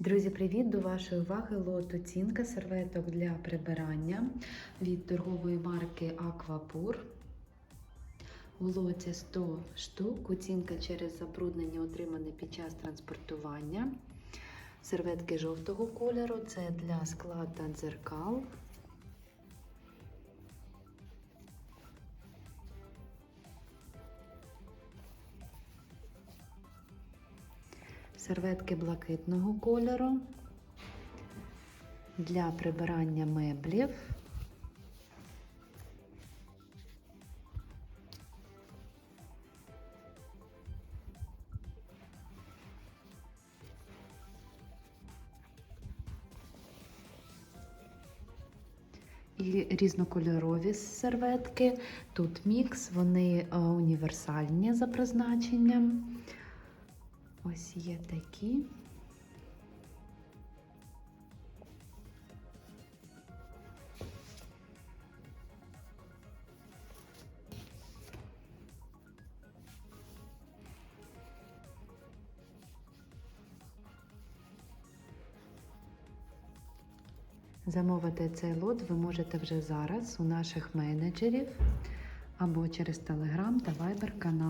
Друзі, привіт! До вашої уваги лот оцінка серветок для прибирання від торгової марки Аквапур. У лоті 100 штук. Оцінка через забруднення отримане під час транспортування. Серветки жовтого кольору це для скла та дзеркал. Серветки блакитного кольору для прибирання меблів. І різнокольорові серветки. Тут мікс, вони е, універсальні за призначенням. Ось є такі. Замовити цей лот ви можете вже зараз у наших менеджерів або через Telegram та Viber канал.